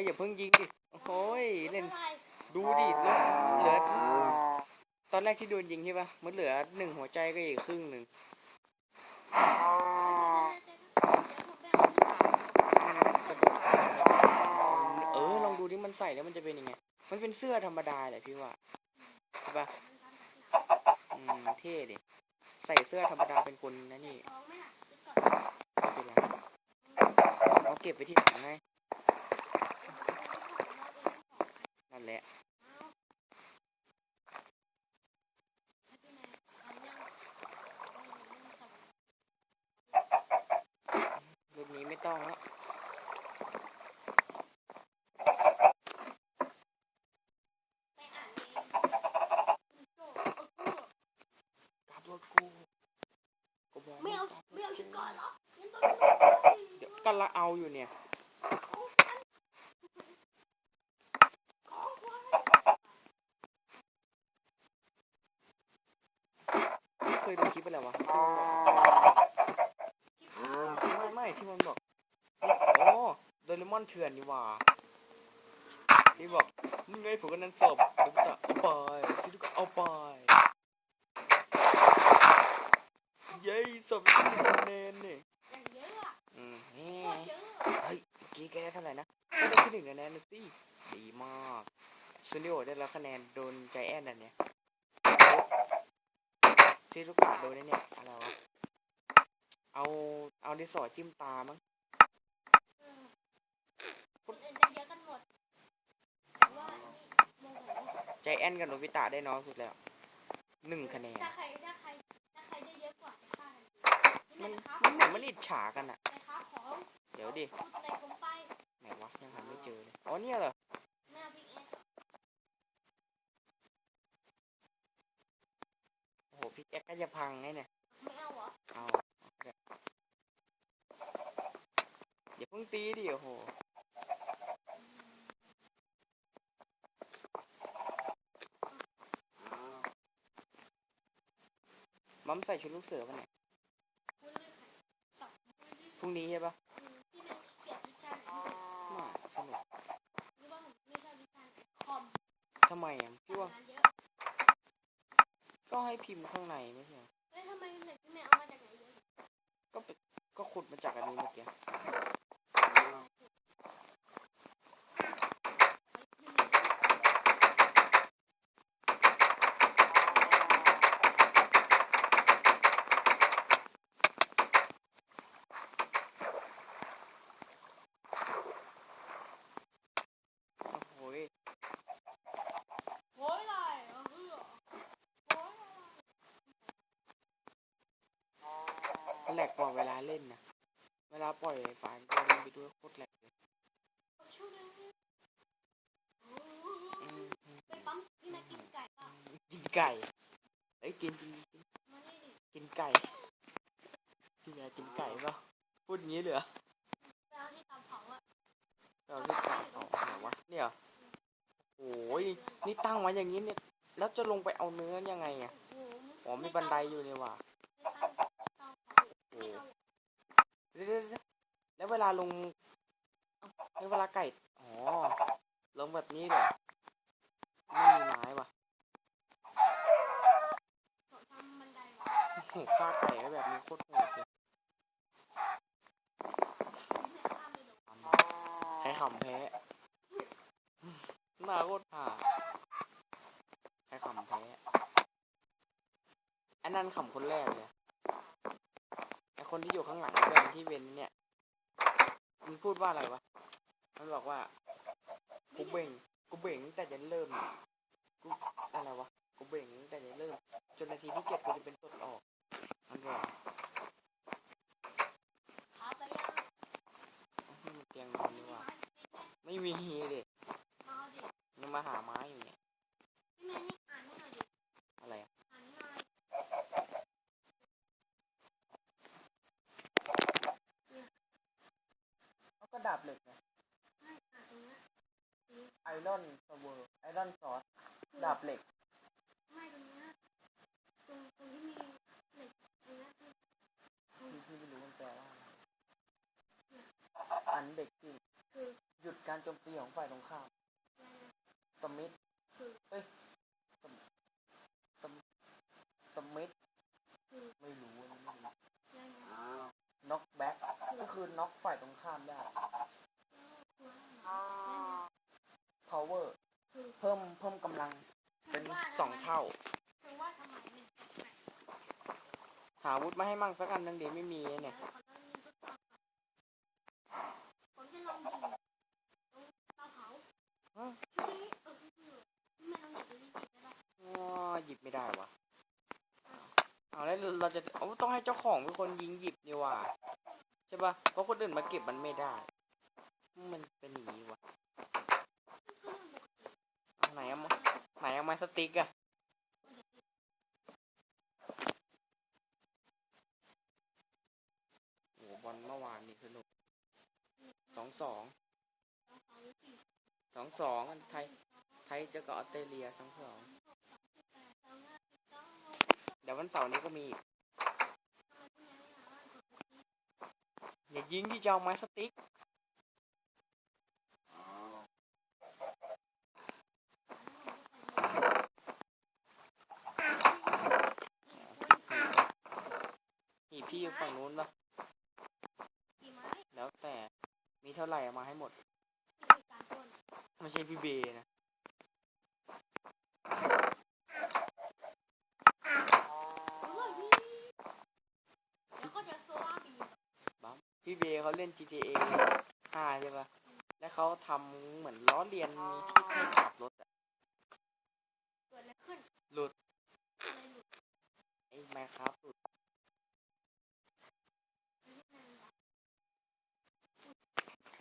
ยอย่าเพิ่งยิงดิโอ้ยเล่นดูดิเหลือเหลือ ตอนแรกที่โดนยิงใช่ปะมันเหลือหนึ่งหัวใจก็อีกครึ่งหนึ่งเออลองดูดิมันใส่แล้วมันจะเป็นยังไง มันเป็นเสื้อธรรมดาแหละพี่ว่าใช่ปะอืมเท่ดิใส่เสื้อธรรมดาเป็นคนนะนี่ไม่เป็นไรเอาเก็บไปที่หลังไง นั่นแหละรูปนี้ไม่ต้องแล้วกลับรถกูกูบอกไม่เอากลับรถไม่เอาชุดก่อนเหรอเดี๋ยวกำลังเอาอยู่เนี่ย เคยดูคลิปไปแล้ววะที่มันบอกไม่ไม่ที่มันบอกโอ้โดเรมอนเถื่อนนี่หว่าที่บอก ให้ผมกันนั้นศพบเดี๋ยวกูจะเอาไปที่ทุกเอาไปเย้สอบที่คะแนนนี่ อย่างเยอะอะ อืมนี่ โคตรเยอะอะ เฮ้ยเมื่อกี้แกได้เท่าไหร่นะได้ที่หนึ่งคะแนนนะสิดีมากซูนิโอได้รับคะแนนโดนใจแอนอันเนี้ยที่ลูกกาโดนไอ้เนี่ยอะไรวะ เอาเอาดินสอจิ้มตามั้ง เออคนอื่นจะเยอะกันหมดแต่ว่านี่โมโห ใจ แอนกับโนบิตะได้น้อยสุดแล้วหนึ่งคะแนนถ้าใครถ้าใครถ้าใครได้เยอะกว่าจะฆ่าทันทีมันนี่นะครับมันเหมือนมันอิจฉากันอะในค้าของเดี๋ยวดิพูดในกลมไปไหนวะยังหาไม่เจอเลยอ๋อเนี่ยเหรอหน้าพี่เอสโอ้โหพี่แอ๊กก็จะพังไงเนี่ยไม่เอาเหรอเอาเอาก็ได้อย่าเพิ่งตีดิโอ้โห มัมใส่ชุดลูกเสือป่ะเนี่ยคุณเลือกใครสองคุณเลือกพรุ่งนี้ใช่ปะอืมที่เป็นเกียรติวิจารณ์ไม่สนุกหรือว่าผมไม่ชอบวิจารณ์คอมทำไมอะพี่ว่าทำงานเยอะก็ให้พิมพ์ข้างในไม่ใช่เหรอเฮ้ยทำไมเน็ตพี่แม่เอามาจากไหนเยอะก็ไปก็ขุดมาจากอันนี้เมื่อกี้โอ้โหย โอ้ยไรเออเออโอ้ยอะไร มันแหลกกว่าเวลาเล่นนะเวลา ปล่อยฝานก็เล่นไปด้วยโคตรแหลกเลยอืมไปปั๊มพี่แม่กินไก่เปล่ากินไก่เอ้ยกินกินกินมานี่ดิกินไก่พี่ยายกินไก่ป่ะพูดงี้เลยเหรอไปเอาที่เตาเผาอะเราที่ไก่เอาไหนวะเนี่ยเหรอโอ้ยนี่ตั้งไว้อย่างนี้เนี่ย แล้วจะลงไปเอาเนื้อยังไงอะโอ้โหอ๋อมีบันไดอยู่นี่ว่ะ ไม่ตั้งเตาเผา โอ้ ไม่เอา เดี๋ยวๆๆแล้วเวลาลงเอ้าแล้วเวลาไก่ อ๋อ ลงแบบนี้เหรอ ไม่มีไม้ว่ะไดวะโอ้โหฆ่าไก่แบบนี้โคตรโหดเลยแม่ข้ามไปหลงใครขำแพ้หน้าโคตรผ่าใครขำแพ้อันนั้นขำคนแรกเลยไอคนที่อยู่ข้างหลังเพื่อนที่เป็นเนี่ย มันพูดว่าอะไรวะ มันบอกว่า กูเบ่ง กูเบ่งตั้งแต่จะเริ่ม กูอะไรวะ กูเบ่งตั้งแต่จะเริ่ม จนนาทีที่เจ็ดกูจะเป็นต้นออก มันบอกขาไปยังนี่มันเตียงนอนนี่หว่า ไม่มีเด็กมาดิมันมาหาไม้ บเหล็กนะไอรอนสเวอร์ไอรอนซอสดาบเหล็กไม่ตรงนี้ตรงตรงที่มีเหล็กตรงนี้ที่ไม่รู้มันแปลว่าอะไรอันเด็กจริงคือหยุดการโจมตีของฝ่ายตรงข้าม้มั่งสักอันนึงเดี๋ยวไม่มีเนี่ยแล้วเขาต้องมีทดสอบก่อนผมจะลองยิงตรงเตาเผาฮะทีนี้เออคือไม่ลองหยิบดูดิจิได้ปะอ๋อหยิบไม่ได้วะเอาแล้วเราจะเอาต้องให้เจ้าของเป็นคนยิงหยิบนี่ว่ะใช่ปะเพราะคนอื่นมาเก็บมันไม่ได้ มันเป็นอย่างนี้วะไหนเอามาไหนเอาม้สติ๊กอะโอ้บอลเมื่อวานนี่สนุกส องสองเตาเผาหรือสี่สองสองไทยไทยเจอกับออสเตรเลียสองสองเดี๋ยววันเสาร์นี้ก็มีอย่ายิงที่จอาไม้สติ๊ก หีบพี่อยู่ฝั่งนู้นปะ กี่ไม้ แล้วแต่มีเท่าไหร่เอามาให้หมด มีการคน ไม่ใช่พี่เบนะเฮ้ยพี่แล้วก็จะโซล่าบีพี่เบเขาเล่น GTA 5ใช่ปะแล้วเขาทำเหมือนล้อเลียนมีที่ให้ขับรถอะ เกิดอะไรขึ้น หลุด อะไรหลุด ไอ้แมคครับหลุด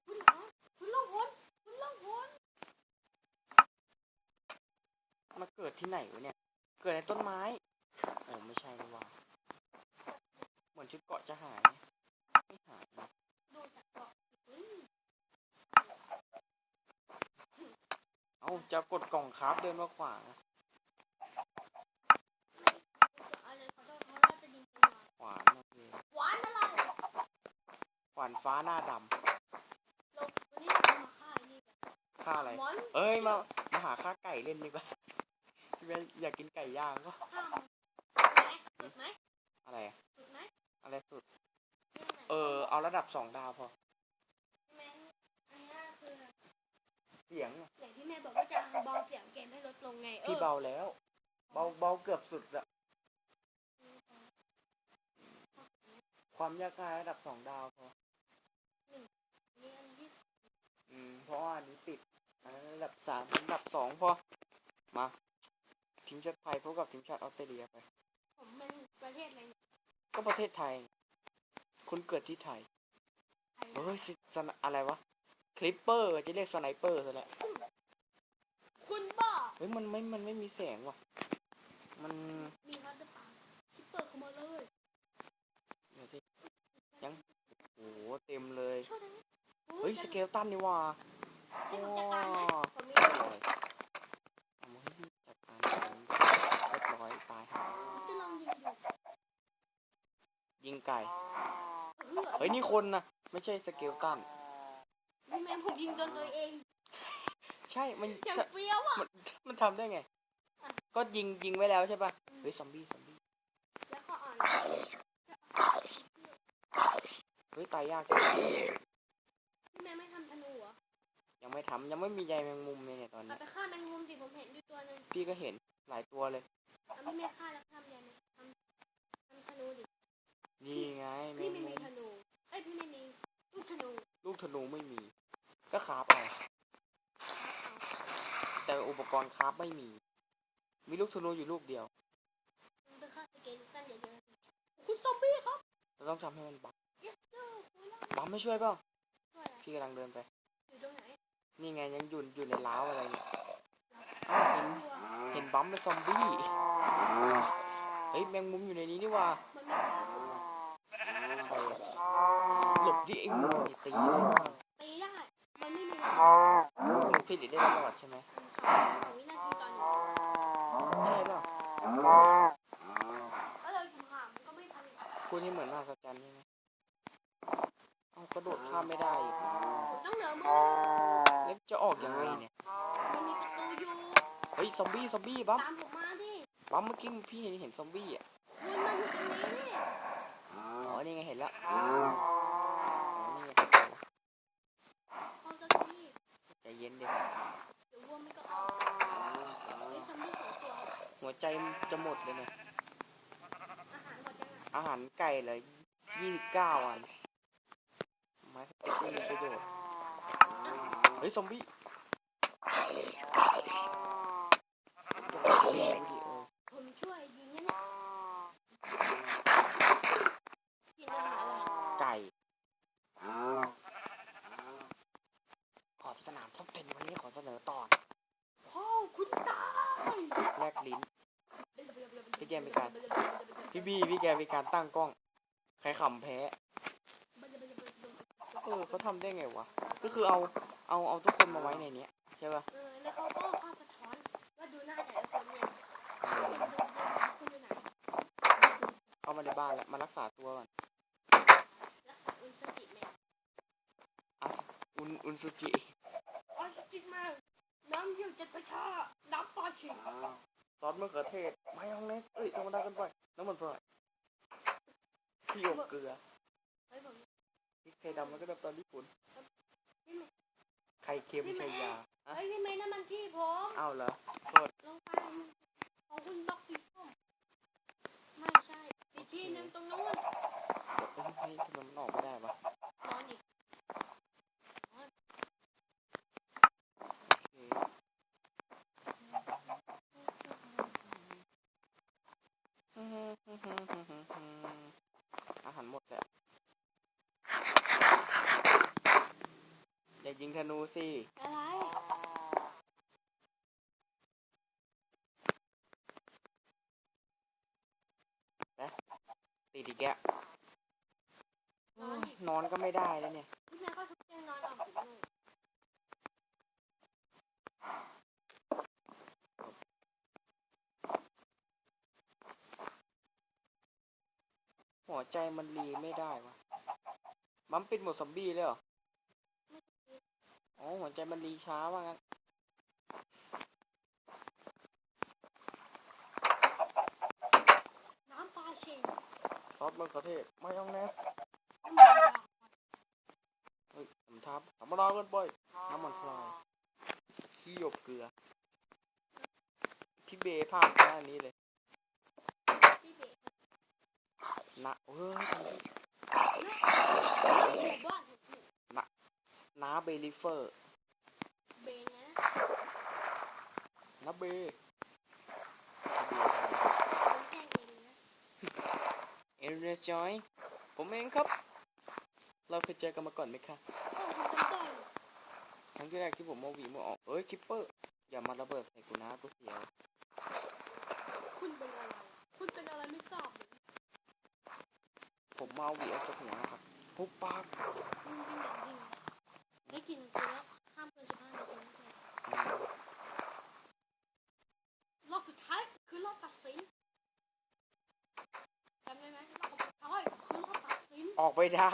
คุณเหรอคุณล่องหนคุณล่องหน มาเกิด ที่ไหนวะเนี่ย เกิดในต้นไม้โอ้ไม่ใช่นี่หว่าเหมือนชุดเกาะจะหาย ไม่หายนะดูจากเกาะอืมเอ้าจะกดกล่องคราฟเดินมาขวางอะอะไรเขาจะเขาน่าจะยิงเป็นหวานขวานโอเคหวานอะไรขวานฟ้าหน้าดเราวันนี้เรามาฆ่าไอ้นี่กันำฆ่าอะไรหมอนเอ้ยมา มาหาฆ่าไก่เล่นดีกว่า พี่เบนอยากกินไก่ย่างก็ฆ่ามันไหนสุดไหมอะไรอะสุดไหมอะไรสุดนี่ไหนเออ เอาระดับสองดาวพอแม่งอันนี้คือเสียงอะอย่างที่แม่บอกว่าจะเบาเสียงเกมให้ลดลงไง เอพี่อเบาแล้ว เบาเบาเกือบสุดอะความยากง่ายระดับสองดาวพอ นี่อันที่อืมเพราะว่าอันนี้ติดอันนั้นระดับสามระดับสองพอ มา ทีมชาติไทยพบกับทีมชาติออสเตรเลียไป ผมเป็นประเทศอะไรเนี่ยก็ประเทศไทย คุณเกิดที่ไทยไทยเฮ้ยสิสนอะไรวะ คลิปเปอร์จะเรียกสไนเปอร์ซะแล้วคุณบ้าเฮ้ยมันไม่ มันไม่มีแสงว่ะ มันมีรัฐบาลที่เปิดเข้ามาเลยเดี๋ยวสิยังโอ้โหเต็มเลย ช่วยได้ไหมโอ้เฮ้ย สเกลตันนี่ว่ะให้ผมจัดการไหมผมมี ได้เลยเอามาให้พี่จัดการเรียบร้อยตายหา ผมจะลองยิงดู ยิงไก่เฮ้เฮ้ยนี่คนนะไม่ใช่สเกลตันนี่แม่ผมยิงโดนตัวเองใช่มันอย่างจะเปรี้ยวอะมันมันทำได้ไง ก็ยิงยิงไว้แล้วใช่ป่ะเฮ้ยซอมบี้ซอมบี้แล้วก็อ่อนเฮ้ยตายยากจังพี่แม่ไม่ทำธนูเหรอยังไม่ทำยังไม่มีใยแมงมุมเลยเนี่ยตอนเอานี้ไปฆ่าแมงมุมสิผมเห็นอยู่ตัวหนึงพี่ก็เห็นหลายตัวเลยเอาพี่แม่ฆ่าแล้ว นี่ไงแมพี่งไม่มุมีมธนูเอ้ยพี่ไม่มีลูกธนูลูกธนูไม่มี ก็คราฟเอาแต่อุปกรณ์คราฟไม่มี มีลูกธนูอยู่ลูกเดียว มันไปฆ่าสเกลิตันเยอะๆคุณซอมบี้ครับเราต้องทำให้มันบักเยสเจอร์คุณล่ะบัมไม่ช่วยเปล่าช่วยอะไรพี่กำลังเดินไป อยู่ตรงไหนนี่ไงยังอยู่อยู่ในล้าวอะไรเนี่ยอ้าวเห็นตัวเห็นบัมเป็นซอมบี้ เฮ้ยแมงมุมอยู่ในนี้นี่หว่ามันไม่ฆ่า ใครอะหล บดิไอ้หมูนี่ตีเลยตีได้ มันไม่มีพี่ดิได้ตลอดใช่ไหมวินาทีตอนนี้ใช่เปล่าก็เลยผมหามันก็ไม่ทันคุณนี่เหมือนมหัศจรรย์ใช่ไหมเอากระโดดข้ามไม่ได้อีกผมต้องเหลือมือแล้วจะออกยังไงเนี่ย มันมีประตูอยู่ เฮ้ยซอมบี้ซอมบี้บัมตามผมมาดิบัมเมื่อกี้พี่เห็นซอมบี้อะมันมาอยู่ตรงนี้นี่อ๋อนี่ไงเห็นแล้วอ๋อนี่ไง พอจะที ใจเย็นดิเดี๋ยววัวมันก็ออกไอ้ซอมบี้สองตัวหัวใจมันจะหมดเลยเนี่ยอาหารหมดยังอะอาหารไก่เลยยี่สิบเก้าอันไม้สติ๊กไม่มีประโยชน์เฮ้ยซอมบี้วิดีโอ ผมช่วยยิงนะเนี่ยกินอาหารอะไร ไก่ขอบสนามท็อปเทนวันนี้ขอเสนอตอน พ่อคุณตาย แลกลิ้น พี่แกมีการ พี่บี้พี่แกมีการตั้งกล้อง ใครขำแพ้เออเขาทำได้ไงวะ ก็คือเอาเอาเอาทุกคนมาไว้ในเนี้ยใช่ป่ะเออแล้วเขาก็ภาพสะท้อนว่าดูหน้าแต่ละคนเนี่ยอืมดูดูคุณอยู่ไหนเข้ามาในบ้านแล้วมารักษาตัวก่อนรักษาอุนสติแมนอะอุนอุนซูจิอุนสติแมนน้ำเยี่ยวจะกระชากน้ำปลาฉีกซอสมะเขือเทศมายองเนสเอ้ย ธรรมดาเกันไป น้ำมันพร่อยพี่อบเกลือเฮ้ยผมพริกไทยดำแล้วก็น้ำตาลญี่ปุ่นนี่มันไข่เค็มชัยยาอะเฮ้ยนี่ไม่น้ำมันที่ผมอ้าวเหรอโทษลงไปของคุณบล็อกสีส้มไม่ใช่อีกที่หนึงตรงนู้นเอ้ยเฮ้ยทำไมมันออกไม่ได้วะ นอนอีก โอเคอาหารหมดแล้วอย่ายิง ธนูสิ อะไรติดอีกแกะโอ้ยนอนก็ไม่ได้แล้วเนี่ย พี่แม่ก็ทุกเตียงนอนออกสิลูกหัวใจมันรีไม่ได้วะ มันปิดหมดซอมบี้เลยเหรอ หัวใจมันรีช้าว่างั้นน้ำปลาเชงซอสมะเขือเทศมายองเนสน้ำมันดอกเฮ้ยสำทับธรรมดาเกินไปน้ำมันพลายขี้หยบเกลือ พี่เบย์ภาพหน้านี้เลยพี่เบสนะเฮ้ยหมู่บ้า นถูกน้าเบลิเฟอร์เบนนะน้าเบย์ผมแกล้งเองนะเอเรจอย ผมเองครับ เราเคยเจอกันมาก่อนไหมคะโอ้ผมจำได้ครั้งที่แรกที่ผมเอาหวีมาออกเอ้ยคิปเปอร์ อย่ามาระเบิดใส่กูนะกูเสียว คุณเป็นอะไร คุณเป็นอะไรไม่ทราบเลยผมมาเอาหวีออกจากหัวนะครับปุ๊บปั๊บ คุณเป็นอย่างยิ่งได้กินตัวแล้วห้ามเกินสิบห้านาทีนะเพื่อน อืม รอบสุดท้ายคือรอบตัดสินจำได้ไหมรอบสุดท้ายคือรอบตัดสิน ออกไปได้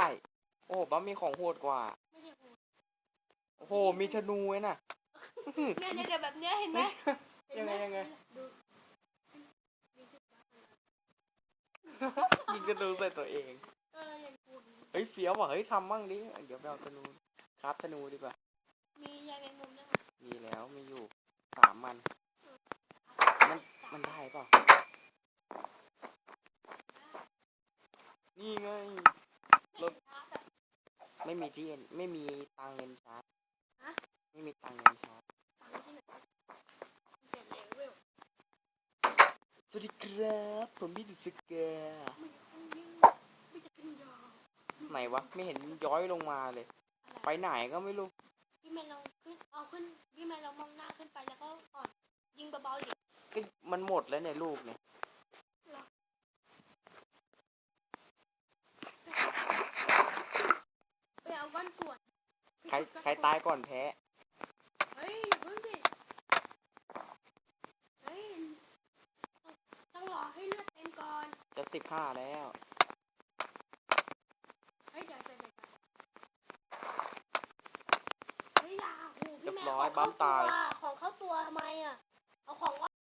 โอ้บัมมีของโหดกว่า ไม่ใช่คุณโอ้โห มีธนูไว้น่ะ เนี่ยเนี่ยเดี๋ยวแบบเนี้ยเห็นไหมเห็นหมยังไงยังไง ดูยิงธนูใส่ตัวเอง เอออย่างคุณเฮ้ยเฟี้ยวว่ะเฮ้ยทำบ้างดิเดี๋ยวไปเอาธนูครับธนูดีกว่า มียายแมงมุมด้วยมีแล้วมีอยู่สามมัน มันมันได้เปล่า นี่ไง รถ ไม่มีที่เอ็นไม่มีตังเงินชาร์จฮะไม่มีตังเงินชาร์จตังค์ที่ไหนเปลี่ยนเลเวลสวัสดีครับผมพี่ดุสกาไม่ต้องยิงไม่จะกินยาไหนวะ ไม่เห็นย้อยลงมาเลย ไปไหนก็ไม่รู้พี่แมนลองขึ้นเอาขึ้นพี่แมนลองมองหน้าขึ้นไปแล้วก็กอดยิงเบาๆดิก็มันหมดแล้วเนี่ยลูกเนี่ย รใครตายก่อนแพ้ เฮ้ยอย่าเพิ่งดิเฮ้ยต้องรอให้เลือดเต็มก่อน จะสิบห้าแล้ว เฮ้ยเดี๋ยวเดี๋ยวเดี๋ยวเฮ้ยอย่าโหพี่ร้อยปั๊มตายของเข้ตัว